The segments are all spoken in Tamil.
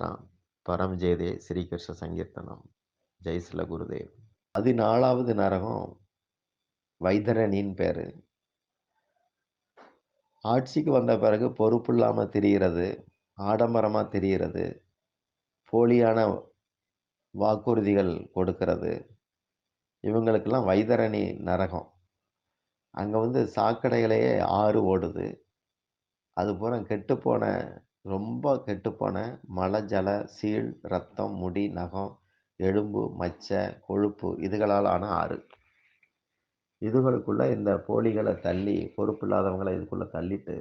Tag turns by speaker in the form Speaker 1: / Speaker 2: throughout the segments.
Speaker 1: ஹரே பரம் ஜெயதே ஸ்ரீகிருஷ்ண சங்கீர்த்தனம் ஜெய்சில குருதேவ். பதினாலாவது நரகம் வைத்தரணின்னு பேர். ஆட்சிக்கு வந்த பிறகு பொறுப்பு இல்லாமல் திரிகிறது ஆடம்பரமாக திரிகிறது போலியான வாக்குறுதிகள் கொடுக்கிறது. இவங்களுக்கெல்லாம் வைதரணி நரகம். அங்கே வந்து சாக்கடைகளையே ஆறு ஓடுது. அது பூரா கெட்டுப்போன ரொம்ப கெட்டுப்போன மலை ஜல சீழ் ரத்தம் முடி நகம் எலும்பு மச்சை கொழுப்பு இதுகளால் ஆன ஆறு. இதுகளுக்குள்ளே இந்த போலிகளை தள்ளி பொறுப்பு இல்லாதவங்களை இதுக்குள்ளே தள்ளிட்டு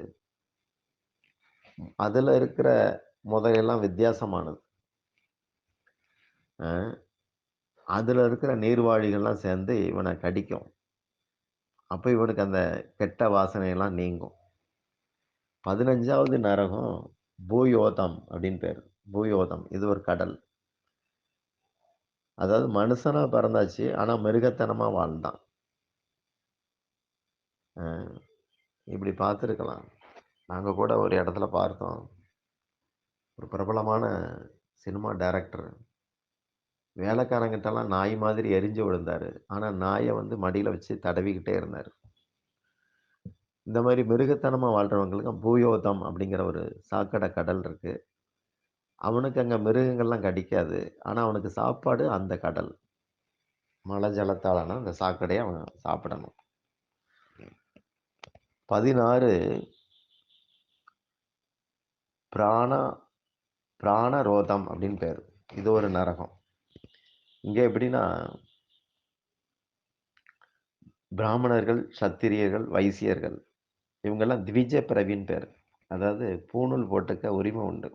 Speaker 1: அதில் இருக்கிற முதலையெல்லாம் வித்தியாசமானது. அதில் இருக்கிற நீர்வாழிகள்லாம் சேர்ந்து இவனை கடிக்கும். அப்போ இவனுக்கு அந்த கெட்ட வாசனையெல்லாம் நீங்கும். பதினஞ்சாவது நரகம் பூயோதம் அப்படின்னு பேர். பூயோதம் இது ஒரு கடல். அதாவது மனுஷனாக பிறந்தாச்சு ஆனால் மிருகத்தனமாக வாழ்ந்தான். இப்படி பார்த்துருக்கலாம். நாங்கள் கூட ஒரு இடத்துல பார்த்தோம். ஒரு பிரபலமான சினிமா டைரக்டர். வேலைக்காரங்கிட்டலாம் நாய் மாதிரி எரிஞ்சு விழுந்தார். ஆனால் நாயை வந்து மடியில் வச்சு தடவிக்கிட்டே இருந்தார். இந்த மாதிரி மிருகத்தனமாக வாழ்கிறவங்களுக்கு பூயோதம் அப்படிங்கிற ஒரு சாக்கடை கடல் இருக்குது அவனுக்கு அங்கே மிருகங்கள்லாம் கடிக்காது. ஆனால் அவனுக்கு சாப்பாடு அந்த கடல். மழை ஜலத்தாலனா அந்த சாக்கடையை அவன் சாப்பிடணும். பதினாறு பிராண பிராணரோதம் அப்படின்னு பேர். இது ஒரு நரகம். இங்கே எப்படின்னா பிராமணர்கள் சத்திரியர்கள் வைசியர்கள் இவங்கெல்லாம் திவிஜ பிறவின்னு பேர். அதாவது பூணூல் போட்டுக்க உரிமை உண்டு.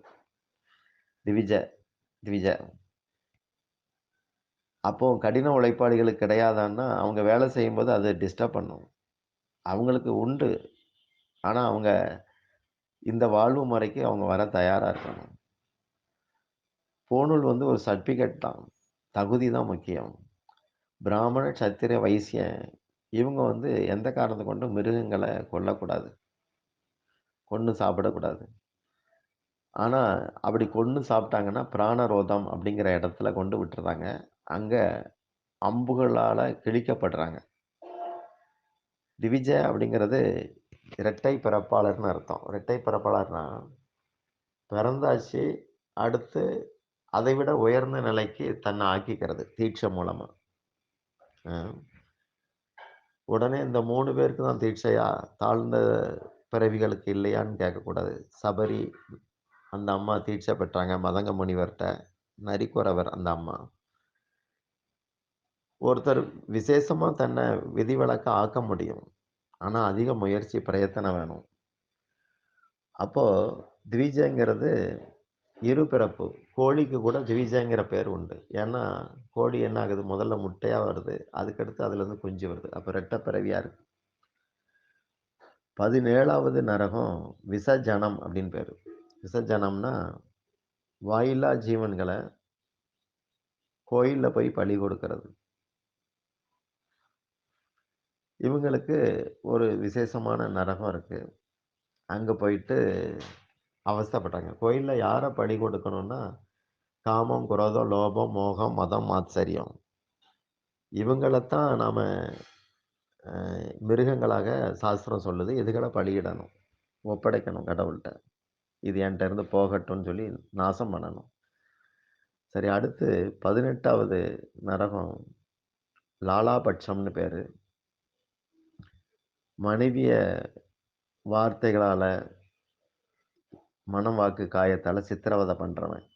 Speaker 1: திவிஜ திவிஜ. அப்போ கடின உழைப்பாளிகளுக்கு கிடையாதான்னா அவங்க வேலை செய்யும்போது அதை டிஸ்டர்ப் பண்ணும். அவங்களுக்கு உண்டு. ஆனால் அவங்க இந்த வாழ்வு முறைக்கு அவங்க வர தயாராக இருக்கணும். போனூல் வந்து ஒரு சர்டிஃபிகேட் தான். தகுதி தான் முக்கியம். பிராமண சத்திர வைசியன் இவங்க வந்து எந்த காரணத்தை கொண்டும் மிருகங்களை கொல்லக்கூடாது. கொன்று சாப்பிடக்கூடாது. ஆனால் அப்படி கொன்று சாப்பிட்டாங்கன்னா பிராணரோதம் அப்படிங்கிற இடத்துல கொண்டு விட்டுறாங்க. அங்கே அம்புகளால் கிழிக்கப்படுறாங்க. திவிஜ அப்படிங்கிறது இரட்டை பிறப்பாளர்னு அர்த்தம். இரட்டை பிறப்பாளர்னா பிறந்தாச்சு அடுத்து அதை விட உயர்ந்த நிலைக்கு தன்னை ஆக்கிக்கிறது தீட்சை மூலமாக உடனே இந்த மூணு பேருக்கு தான் தீட்சையா தாழ்ந்த பிறவிகளுக்கு இல்லையான்னு கேட்கக்கூடாது. சபரி அந்த அம்மா தீட்சை பெற்றாங்க. மதங்க முனிவர்கிட்ட நரிக்குறவர் அந்த அம்மா. ஒருத்தர் விசேஷமாக தன்னை விதிவிலக்க ஆக்க முடியும். ஆனால் அதிக முயற்சி பிரயத்தனம் வேணும். அப்போது திவிஜங்கிறது இருபிறப்பு. கோழிக்கு கூட திவிஜங்கிற பேர் உண்டு. ஏன்னா கோழி என்ன ஆகுது? முதல்ல முட்டையாக வருது. அதுக்கடுத்து அதுலேருந்து குஞ்சு வருது. அப்போ ரெட்ட பிறவியாக இருக்கு. பதினேழாவது நரகம் விசஜனம் அப்படின்னு பேர். விசஜனம்னா வாயில்லா ஜீவன்களை கோயிலில் போய் பலி கொடுக்கறது. இவங்களுக்கு ஒரு விசேஷமான நரகம் இருக்குது அங்கே போயிட்டு அவஸ்தப்பட்டாங்க. கோயிலில் யாரை பலி கொடுக்கணும்னா காமம் குரோதம் லோபம் மோகம் மதம் ஆச்சரியம் இவங்களைத்தான் நாம் மிருகங்களாக சாஸ்திரம் சொல்லுது. இதுகளை பலியிடணும் ஒப்படைக்கணும் கடவுள்கிட்ட. இது என்கிட்ட இருந்து போகட்டும்னு சொல்லி நாசம் பண்ணணும். சரி அடுத்து பதினெட்டாவது நரகம் லாலாபட்சம்னு பேர். மனைவிய வார்த்தைகளால் மனம் வாக்கு காயத்தால் சித்திரவதை பண்ணுறவன்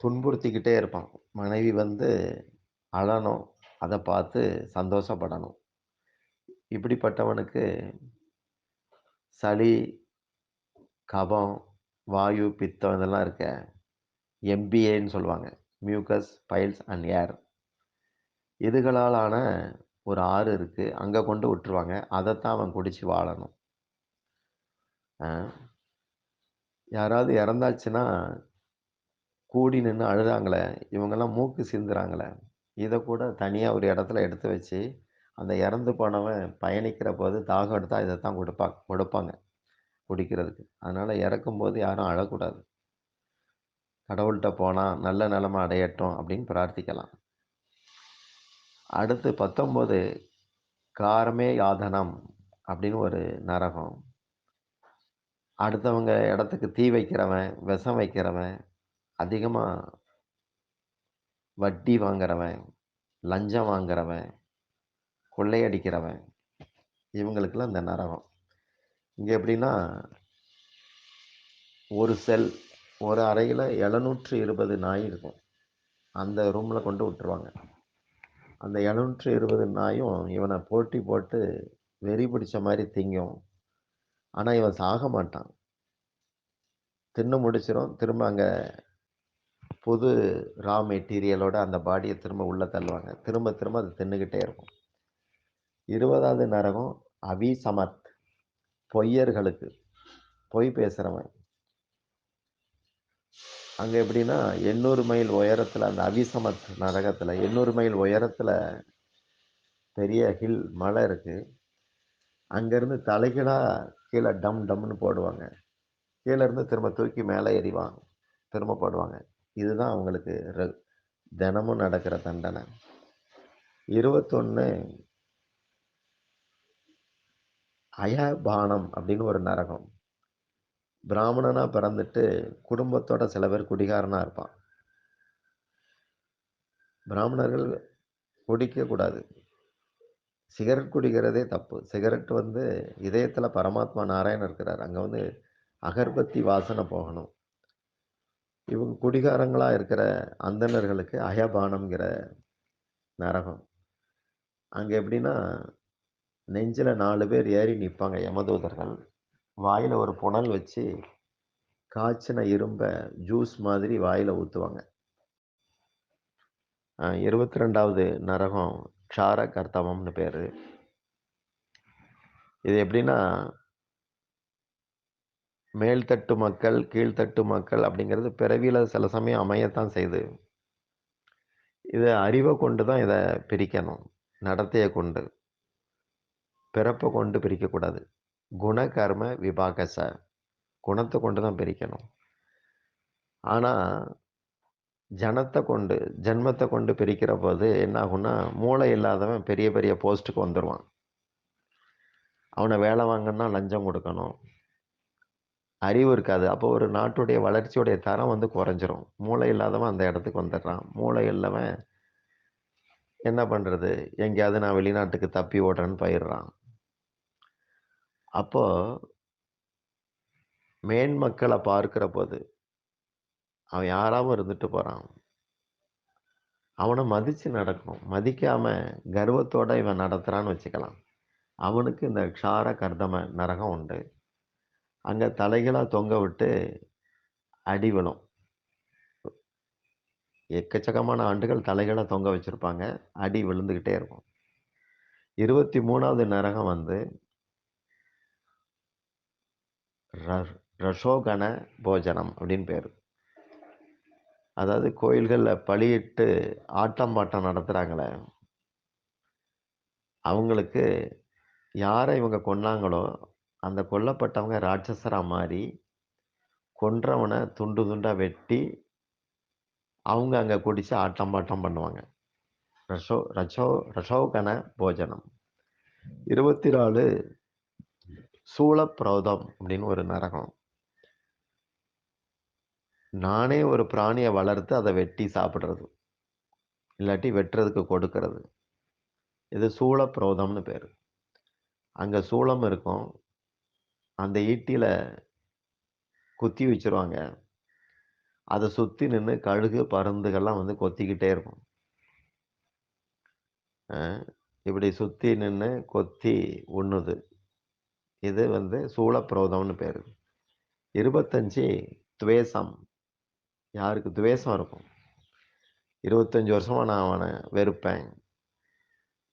Speaker 1: துன்புறுத்திக்கிட்டே இருப்பான். மனைவி வந்து அழணும் அதை பார்த்து சந்தோஷப்படணும். இப்படிப்பட்டவனுக்கு சளி கபம் வாயு பித்தம் இதெல்லாம் இருக்க எம்பிஏன்னு சொல்லுவாங்க. மியூக்கஸ் பைல்ஸ் அண்ட் ஏர் இதுகளாலான ஒரு ஆறு இருக்குது அங்கே கொண்டு விட்டுருவாங்க. அதைத்தான் அவன் குடித்து வாழணும். யாராவது இறந்தாச்சுன்னா கூடி நின்று அழுதாங்களே இவங்கெல்லாம் மூக்கு சிந்துறாங்களே இதை கூட தனியாக ஒரு இடத்துல எடுத்து வச்சு அந்த இறந்து போனவன் பயணிக்கிற போது தாகம் எடுத்தால் இதை தான் கொடுப்பா கொடுப்பாங்க குடிக்கிறதுக்கு அதனால் இறக்கும்போது யாரும் அழக்கூடாது கடவுள்கிட்ட போனால் நல்ல நிலமை அடையட்டும் அப்படின்னு பிரார்த்திக்கலாம். அடுத்து 19 காரமே யாதனம் அப்படின்னு ஒரு நரகம். அடுத்தவங்க இடத்துக்கு தீ வைக்கிறவன், விஷம் வைக்கிறவன், அதிகமாக வட்டி வாங்குறவன், லஞ்சம் வாங்குறவன், கொள்ளையடிக்கிறவன், இவங்களுக்கெல்லாம் இந்த நரகம். இங்கே எப்படின்னா ஒரு செல், ஒரு அறையில் எழுநூற்று இருபது நாய் இருக்கும். அந்த ரூமில் கொண்டு விட்டுருவாங்க. அந்த 720 நாயும் இவனை போட்டி போட்டு வெறி பிடிச்ச மாதிரி திங்கும். ஆனால் இவன் சாக மாட்டான். தின்னு முடிச்சிடும் திரும்ப அங்கே புது ரா மெட்டீரியலோட அந்த பாடியை திரும்ப உள்ளே தள்ளுவாங்க. திரும்ப திரும்ப அது தின்னுக்கிட்டே இருக்கும். 20வது நரகம் அவிசமத். பொய்யர்களுக்கு. பொய் பேசுகிறவன் அங்கே எப்படின்னா 800 மைல் உயரத்தில் அந்த அவிசமத் நரகத்தில் எண்ணூறு மைல் உயரத்தில் பெரிய ஹில் மலை இருக்குது அங்கேருந்து தலைகளாக கீழே டம் டம்னு போடுவாங்க. கீழே இருந்து திரும்ப தூக்கி மேலே எறிவான். திரும்ப போடுவாங்க. இதுதான் அவங்களுக்கு ர தினமும் நடக்கிற தண்டனை. 21 அயபானம் அப்படின்னு ஒரு நரகம். பிராமணனாக பிறந்துட்டு குடும்பத்தோட சில பேர் குடிகாரனாக இருப்பான். பிராமணர்கள் குடிக்கக்கூடாது சிகரெட் குடிக்கிறதே தப்பு. சிகரெட் வந்து இதயத்தில் பரமாத்மா நாராயணன் இருக்கிறார். அங்கே வந்து அகர்பத்தி வாசனை போகணும். இவங்க குடிகாரங்களாக இருக்கிற அந்தணர்களுக்கு அயபானம்ங்கிற நரகம். அங்கே எப்படின்னா நெஞ்சில் நாலு பேர் ஏறி நிற்பாங்க யமதூதர்கள். வாயில் ஒரு புனல் வச்சு காய்ச்சின இரும்பை ஜூஸ் மாதிரி வாயில் ஊற்றுவாங்க இருபத்தி ரெண்டாவது நரகம் க்ஷார கர்த்தமம்னு பேர் இது எப்படின்னா மேல்தட்டு மக்கள், கீழ்த்தட்டு மக்கள் அப்படிங்கிறது பிறவியில் சில சமயம் அமையத்தான் செய்து இதை அறிவை கொண்டு தான் இதை பிரிக்கணும். நடத்தைய கொண்டு. பிறப்பை கொண்டு பிரிக்கக்கூடாது. குண, கர்ம, விபாகச. குணத்தை கொண்டு தான் பிரிக்கணும். ஆனால் ஜனத்தை கொண்டு, ஜென்மத்தை கொண்டு பிரிக்கிற போது என்ன ஆகும்னா, மூளை இல்லாதவன் பெரிய பெரிய போஸ்ட்டுக்கு வந்துடுவான் அவனை வேலை வாங்கன்னா லஞ்சம் கொடுக்கணும் அறிவு இருக்காது. அப்போ ஒரு நாட்டுடைய வளர்ச்சியுடைய தரம் வந்து குறைஞ்சிரும். மூளை இல்லாதவன் அந்த இடத்துக்கு வந்துடுறான். மூளை இல்லவன் என்ன பண்ணுறது எங்கேயாவது நான் வெளிநாட்டுக்கு தப்பி ஓடுறேன்னு போயிடுறான். அப்போது மேன்மக்களை பார்க்கிற போது, அவன் யாராவும் இருந்துட்டு போகிறான் அவனை மதித்து நடக்கணும். மதிக்காமல் கர்வத்தோடு இவன் நடத்துகிறான்னு வச்சுக்கலாம். அவனுக்கு இந்த க்ஷார கர்தம நரகம் உண்டு. அங்கே தலைகளாக தொங்க விட்டு அடி விழும். எக்கச்சக்கமான ஆண்டுகள் தலைகளை தொங்க வச்சுருப்பாங்க அடி விழுந்துக்கிட்டே இருக்கும். 23வது நரகம் வந்து ர போஜனம் அப்படின்னு பேர் அதாவது கோயில்களில் பழியிட்டு ஆட்டம் பாட்டம் நடத்துகிறாங்களே அவங்களுக்கு யாரை இவங்க கொன்னாங்களோ, அந்த கொல்லப்பட்டவங்க ராட்சசரா மாறி, கொன்றவனை துண்டு துண்டாக வெட்டி, அவங்க அங்கே குடித்து ஆட்டம் பாட்டம் பண்ணுவாங்க. ரஷோ ரஷோ ரஷோகன போஜனம். 24 சூலப்ரோதம் அப்படின்னு ஒரு நரகம். நானே ஒரு பிராணியை வளர்த்து அதை வெட்டி சாப்பிட்றது இல்லாட்டி வெட்டுறதுக்கு கொடுக்கறது இது சூலப்ரோதம்னு பேர் அங்கே சூளம் இருக்கும். அந்த ஈட்டியில் குத்தி வச்சுருவாங்க. அதை சுற்றி நின்று கழுகு, பருந்துகள்லாம் வந்து கொத்திக்கிட்டே இருக்கும். இப்படி சுற்றி நின்று கொத்தி உண்ணுது. இது வந்து சூலப்ரோதம்னு பேரு. 25 துவேஷம். யாருக்கு துவேஷம் இருக்கும். இருபத்தஞ்சி வருஷமாக நான் அவனை வெறுப்பேன்.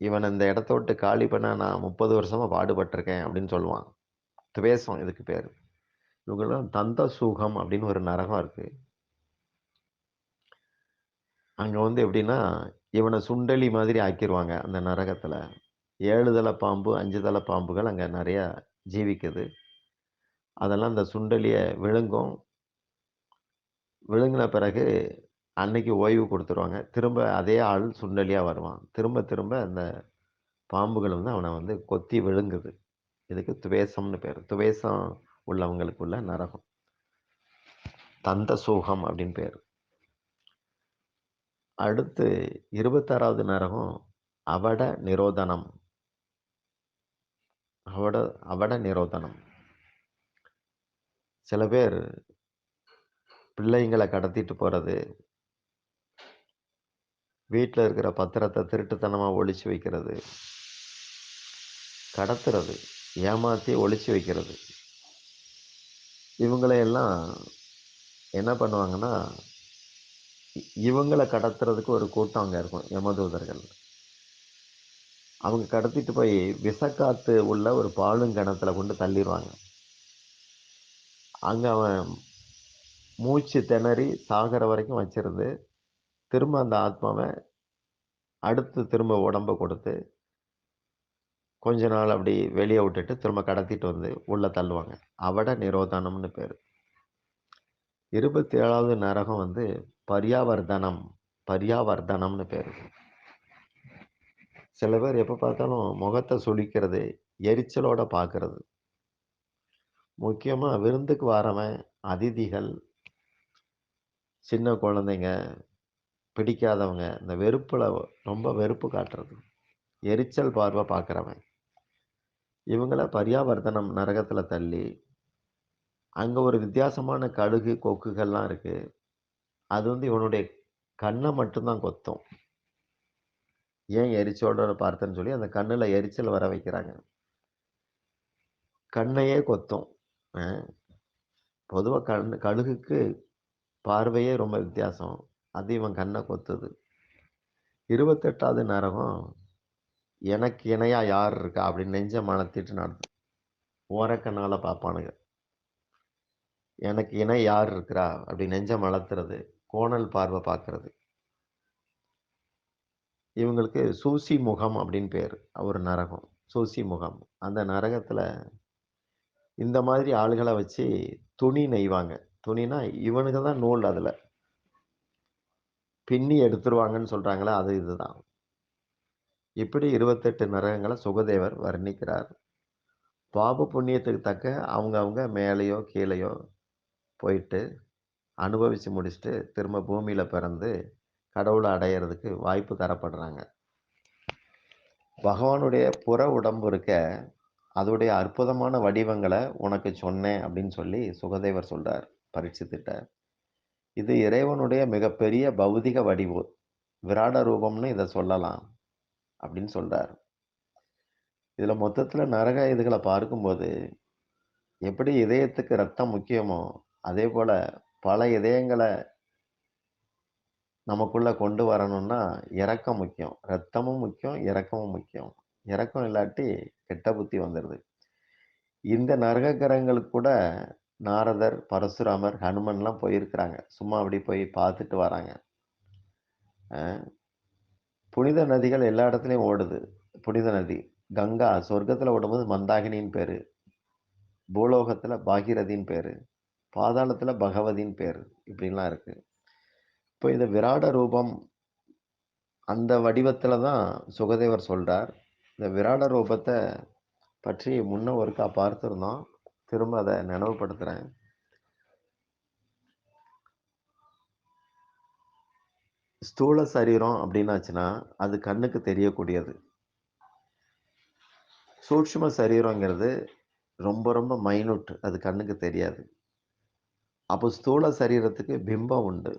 Speaker 1: இவன் இந்த இடத்த விட்டு காலி பண்ண நான் முப்பது வருஷமாக பாடுபட்டிருக்கேன் அப்படின்னு சொல்லுவான். துவேஷம் இதுக்கு பேர் இவங்களாம் தந்த சுகம் அப்படின்னு ஒரு நரகம் இருக்குது அங்கே வந்து எப்படின்னா, இவனை சுண்டலி மாதிரி ஆக்கிருவாங்க அந்த நரகத்துல. 7 தல பாம்பு, 5 தல பாம்புகள் அங்கே நிறையா ஜீவிக்குது. அதெல்லாம் அந்த சுண்டலியை விழுங்கும். விழுங்கின பிறகு அன்னைக்கு ஓய்வு கொடுத்துருவாங்க. திரும்ப அதே ஆள் சுண்டலியாக வருவான். திரும்ப திரும்ப அந்த பாம்புகள் வந்து அவனை வந்து கொத்தி விழுங்குது. இதுக்கு துவேசம்னு பேர். துவேசம் உள்ளவங்களுக்குள்ள நரகம். தந்த சூகம் அப்படின்னு பேர். அடுத்து இருபத்தாறாவது நரகம் அவட நிரோதனம். அவட அவட நிரோதனம். சில பேர் பிள்ளைங்களை கடத்திட்டு போகிறது வீட்டில் இருக்கிற பத்திரத்தை திருட்டுத்தனமாக ஒழிச்சு வைக்கிறது. கடத்துறது ஏமாற்றி ஒழிச்சு வைக்கிறது. இவங்களையெல்லாம் என்ன பண்ணுவாங்கன்னா இவங்களை கடத்துறதுக்கு ஒரு கூட்டம் அங்கே இருக்கும் யமதூதர்கள் அவங்க கடத்திட்டு போய் விஷக்காத்து உள்ள ஒரு பாலுங்கிணத்துல கொண்டு தள்ளிடுவாங்க அங்கே அவன் மூச்சு திணறி சாகிற வரைக்கும் வச்சிருந்து திரும்ப அந்த ஆத்மாவை அடுத்து திரும்ப உடம்ப கொடுத்து கொஞ்ச நாள் அப்படி வெளியே விட்டுட்டு திரும்ப கடத்திட்டு வந்து உள்ளே தள்ளுவாங்க. அவட நிரோதனம்னு பேர். இருபத்தி ஏழாவது நரகம் வந்து பரியாவர்தனம் பரியாவர்தனம்னு பேர். சில பேர் எப்போ பார்த்தாலும் முகத்தை சுளிக்கிறது எரிச்சலோட பார்க்கறது. முக்கியமாக விருந்துக்கு வரவன் அதிதிகள் சின்ன குழந்தைங்க பிடிக்காதவங்க இந்த வெறுப்பில் ரொம்ப வெறுப்பு காட்டுறது. எரிச்சல் பார்வை பார்க்குறவன் இவங்கள பரியாவர்த்தனம் நரகத்தில் தள்ளி அங்கே ஒரு வித்தியாசமான கழுகு கொக்குகள்லாம் இருக்குது அது வந்து இவனுடைய கண்ணை மட்டும்தான் கொத்தும். ஏன் எரிச்சலோட பார்த்தேன்னு சொல்லி அந்த கண்ணில் எரிச்சல் வர வைக்கிறாங்க. கண்ணையே கொத்தும். பொதுவாக கண் கழுகுக்கு பார்வையே ரொம்ப வித்தியாசம். அது இவன் கண்ணை கொத்துது. இருபத்தெட்டாவது நரகம் எனக்கு இணையாக யார் இருக்கா? அப்படின்னு நெஞ்ச மலத்திட்டு நடந்து. ஓரக்கண்ணால் பார்ப்பானுங்க எனக்கு இணை யார் இருக்கிறா? அப்படி நெஞ்ச மலத்துறது கோணல் பார்வை பார்க்கறது இவங்களுக்கு சூசி முகம் அப்படின்னு பேர் ஒரு நரகம் சூசி முகம். அந்த நரகத்தில் இந்த மாதிரி ஆளுகளை வச்சு துணி நெய்வாங்க. துணினா இவனுக்கு தான் நூல் அதில். பின்னி எடுத்துருவாங்கன்னு சொல்கிறாங்களே அது இதுதான். இப்படி இருபத்தெட்டு நரகங்களை சுகதேவர் வர்ணிக்கிறார். பாப புண்ணியத்துக்கு தக்க அவங்க அவங்க மேலேயோ கீழேயோ போயிட்டு அனுபவித்து முடிச்சுட்டு திரும்ப பூமியில் பிறந்து கடவுளை அடையிறதுக்கு வாய்ப்பு தரப்படுறாங்க. பகவானுடைய புற உடம்பு இருக்க அதோடைய அற்புதமான வடிவங்களை உனக்கு சொன்னேன் அப்படின்னு சொல்லி சுகதேவர் சொல்கிறார் பரீட்சித்துட்டார் இது இறைவனுடைய மிகப்பெரிய பௌதிக வடிவு. விராட ரூபம்னு இதை சொல்லலாம் அப்படின்னு சொல்கிறார் இதில் மொத்தத்துல நரக இதுகளை பார்க்கும்போது எப்படி இதயத்துக்கு ரத்தம் முக்கியமோ அதே போல பல இதயங்களை நமக்குள்ள கொண்டு வரணும்னா இறக்கம் முக்கியம். ரத்தமும் முக்கியம் இறக்கமும் முக்கியம். இறக்கம் இல்லாட்டி கெட்ட புத்தி வந்துடுது இந்த நரகக்கிரகங்களுக்கு கூட நாரதர் பரசுராமர் ஹனுமன்லாம் போயிருக்கிறாங்க. சும்மா அப்படி போய் பார்த்துட்டு வராங்க. புனித நதிகள் எல்லா இடத்துலையும் ஓடுது. புனித நதி. கங்கா சொர்க்கத்தில் ஓடும்போது மந்தாகினின்னு பேர். பூலோகத்தில் பாகீரதின்னு பேர். பாதாளத்தில் பகவதின்னு பேர். இப்படின்லாம் இருக்குது இப்போ இந்த விராட ரூபம் அந்த வடிவத்தில் தான் சுகதேவர் சொல்கிறார் இந்த விராட ரூபத்தை பற்றி முன்ன ஒருக்கா பார்த்துருந்தோம். திரும்ப அதை நினைவுபடுத்துகிறேன் ஸ்தூல சரீரம் அப்படின்னாச்சுன்னா அது கண்ணுக்கு தெரியக்கூடியது. சூட்சும சரீரங்கிறது ரொம்ப ரொம்ப மைனூட் அது கண்ணுக்கு தெரியாது. அப்போ ஸ்தூல சரீரத்துக்கு பிம்பம் உண்டு.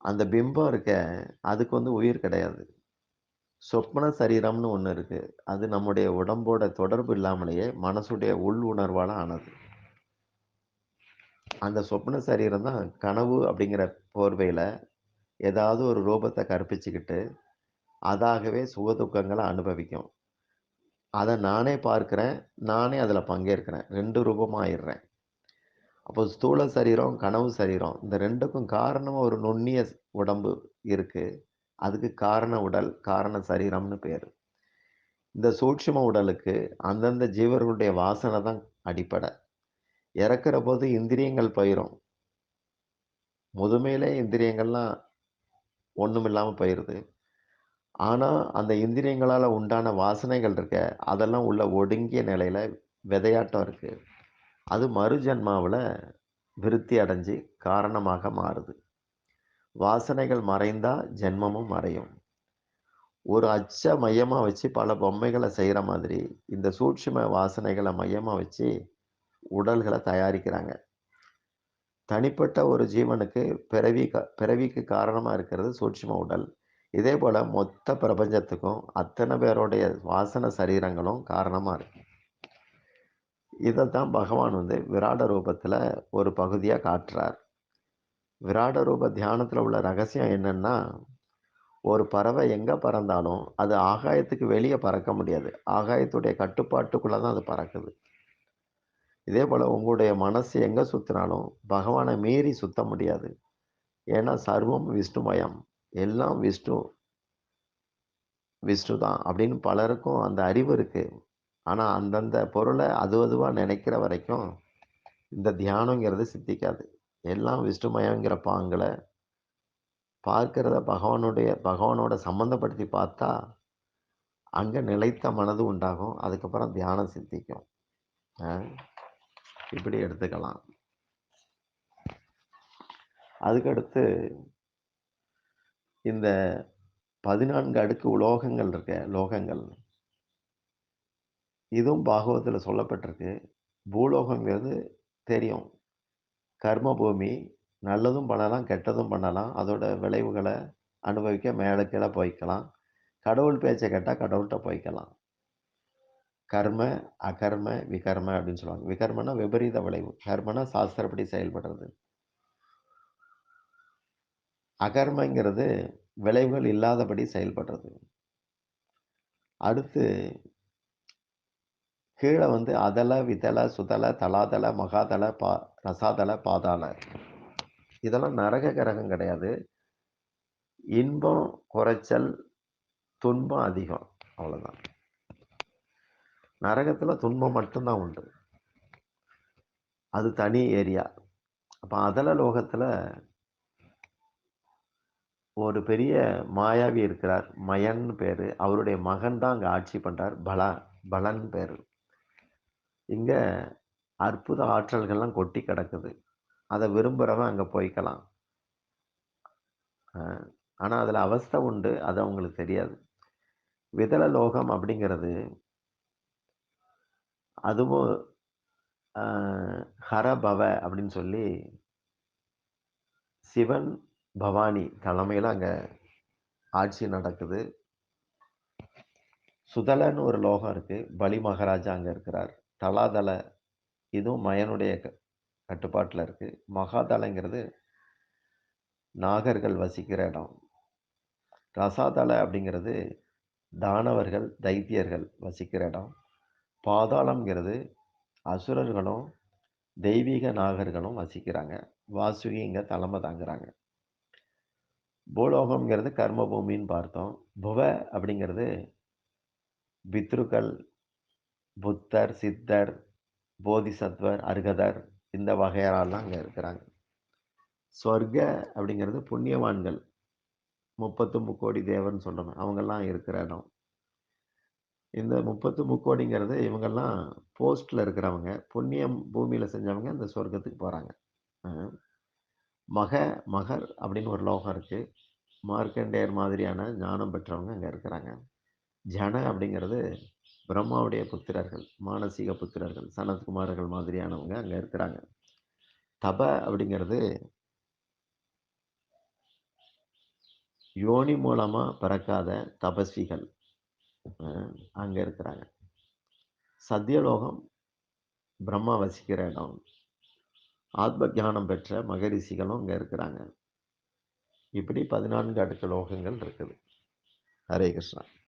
Speaker 1: அந்த பிம்பம் இருக்க அதுக்கு வந்து உயிர் கிடையாது. சொப்ன சரீரம்னு ஒன்று இருக்குது அது நம்முடைய உடம்போட தொடர்பு இல்லாமலேயே மனசுடைய உள் உணர்வால் ஆனது. அந்த சொப்ன சரீரம் தான் கனவு அப்படிங்கிற போர்வையில் ஏதாவது ஒரு ரூபத்தை கற்பிச்சுக்கிட்டு அதாகவே சுகதுக்கங்களை அனுபவிக்கும். அதை நானே பார்க்குறேன் நானே அதில் பங்கேற்கிறேன் ரெண்டு ரூபமாக ஆயிடுறேன். அப்போ ஸ்தூல சரீரம் கனவு சரீரம் இந்த ரெண்டுக்கும் காரணமாக ஒரு நுண்ணிய உடம்பு இருக்குது அதுக்கு காரண உடல் காரண சரீரம்னு பேர் இந்த சூட்சும உடலுக்கு அந்தந்த ஜீவர்களுடைய வாசனை தான் அடிப்படை இறக்குற போது இந்திரியங்கள் பயிரும் முதுமையிலே இந்திரியங்கள்லாம் ஒண்ணுமில்லாம போயிருது. ஆனால் அந்த இந்திரியங்களால் உண்டான வாசனைகள் இருக்க, அதெல்லாம் உள்ள ஒடுங்கிய நிலையில் விதையாட்டம் இருக்குது அது மறுஜன்மாவில் விருத்தி அடைஞ்சு காரணமாக மாறுது. வாசனைகள் மறைந்தா ஜென்மமும் மறையும். ஒரு அச்ச மையமாக வச்சு பல பொம்மைகளை செய்கிற மாதிரி, இந்த சூட்சும வாசனைகளை மையமாக வச்சு உடல்களை தயாரிக்கிறாங்க. தனிப்பட்ட ஒரு ஜீவனுக்கு பிறவி க பிறவிக்கு காரணமாக இருக்கிறது சூட்சும உடல். இதே போல் மொத்த பிரபஞ்சத்துக்கும் அத்தனை பேருடைய வாசன சரீரங்களும் காரணமாக இருக்கு. தான் பகவான் வந்து விராட ரூபத்தில் ஒரு பகுதியாக காட்டுறார். விராட ரூப தியானத்தில் உள்ள ரகசியம் என்னென்னா ஒரு பறவை எங்கே பறந்தாலும், அது ஆகாயத்துக்கு வெளியே பறக்க முடியாது. ஆகாயத்துடைய கட்டுப்பாட்டுக்குள்ளே தான் அது பறக்குது. இதே போல் உங்களுடைய மனசு எங்கே சுற்றினாலும் பகவானை மீறி சுத்த முடியாது. ஏன்னா, சர்வம் விஷ்ணுமயம். எல்லாம் விஷ்ணு. விஷ்ணு தான் அப்படின்னு பலருக்கும் அந்த அறிவு இருக்குது ஆனால் அந்தந்த பொருளை அது அதுவாக நினைக்கிற வரைக்கும், இந்த தியானங்கிறது சித்திக்காது. எல்லாம் விஷ்ணுமயங்கிற பாங்களை பார்க்கிறத பகவானுடைய பகவானோட சம்மந்தப்படுத்தி பார்த்தா, அங்கே நிலைத்த மனது உண்டாகும். அதுக்கப்புறம் தியானம் சித்திக்கும். இப்படி எடுத்துக்கலாம். அதுக்கடுத்து இந்த 14 அடுக்கு உலோகங்கள் இருக்க, லோகங்கள். இதுவும் பாகவத்தில் சொல்லப்பட்டிருக்கு. பூலோகம்ங்கிறது தெரியும். கர்ம பூமி. நல்லதும் பண்ணலாம், கெட்டதும் பண்ணலாம். அதோட விளைவுகளை அனுபவிக்க மேலே கீழே போய்க்கலாம். கடவுள் பேச்சை கேட்டால் கடவுள்கிட்ட போய்க்கலாம். கர்ம, அகர்ம, விகர்ம அப்படின்னு சொல்லுவாங்க. விகர்மனா விபரீத விளைவு. கர்மனா சாஸ்திரப்படி செயல்படுறது. அகர்மங்கிறது விளைவுகள் இல்லாதபடி செயல்படுறது. அடுத்து கீழே வந்து அதல, விதல, சுதல, தலாதல, மகாதல, பா ரசாதல, பாதாள. இதெல்லாம் நரக கிரகம் கிடையாது. இன்பம் குறைச்சல், துன்பம் அதிகம். அவ்வளோதான். நரகத்தில் துன்பம் மட்டும்தான் உண்டு. அது தனி ஏரியா. அப்போ அதல லோகத்தில் ஒரு பெரிய மாயாவி இருக்கிறார். மயன்னு பேர் அவருடைய மகன் தான் அங்கே ஆட்சி பண்ணுறார் பலா பலன் பேர் இங்கே அற்புத ஆற்றல்கள்லாம் கொட்டி கிடக்குது. அதை விரும்புகிறவன் அங்கே போய்க்கலாம். ஆனால் அதில் அவஸ்தை உண்டு. அது அவங்களுக்கு தெரியாது. விதள லோகம் அப்படிங்கிறது அதுவும் ஹரபவ அப்படின்னு சொல்லி சிவன், பவானி தலைமையில் அங்கே ஆட்சி நடக்குது. சுதலன்னு ஒரு லோகம் இருக்குது பலி மகாராஜா அங்கே இருக்கிறார். தலாதல இதுவும் மயனுடைய க இருக்குது இருக்கு. மகாதலங்கிறது நாகர்கள் வசிக்கிற இடம். ரசாதல அப்படிங்கிறது தானவர்கள், தைத்தியர்கள் வசிக்கிற இடம். பாதாளம்ங்கிறது அசுரர்களும், தெய்வீக நாகர்களும் வசிக்கிறாங்க. வாசுகி இங்கே தலைமை தாங்குறாங்க. பூலோகம்ங்கிறது கர்மபூமின்னு பார்த்தோம். புவ அப்படிங்கிறது பித்ருக்கள், புத்தர், சித்தர், போதிசத்வர், அருகதர் இந்த வகையாரெல்லாம் அங்கே இருக்கிறாங்க. சொர்க்க அப்படிங்கிறது புண்ணியவான்கள். 30 முக்கோடி தேவர்ன்னு சொல்லணும் அவங்கெல்லாம் இருக்கிற இடம். இந்த 30 முக்கோடிங்கிறது இவங்கெல்லாம் போஸ்டில் இருக்கிறவங்க. புண்ணியம் பூமியில் செஞ்சவங்க இந்த சொர்க்கத்துக்கு போகிறாங்க மக, மகர் அப்படின்னு ஒரு லோகம் இருக்குது மார்க்கண்டேயர் மாதிரியான ஞானம் பெற்றவங்க அங்கே இருக்கிறாங்க. ஜன அப்படிங்கிறது பிரம்மாவுடைய புத்திரர்கள், மானசீக புத்திரர்கள், சனத்குமார்கள் மாதிரியானவங்க அங்கே இருக்கிறாங்க. தப அப்படிங்கிறது யோனி மூலமாக பிறக்காத தபஸ்விகள். அங்கே இருக்கிறாங்க. சத்தியலோகம் பிரம்மா வசிக்கிற இடம். ஆத்ம ஞானம் பெற்ற மகரிஷிகளும் இங்கே இருக்கிறாங்க. இப்படி 14 அடுக்கு லோகங்கள் இருக்குது. ஹரே கிருஷ்ணா.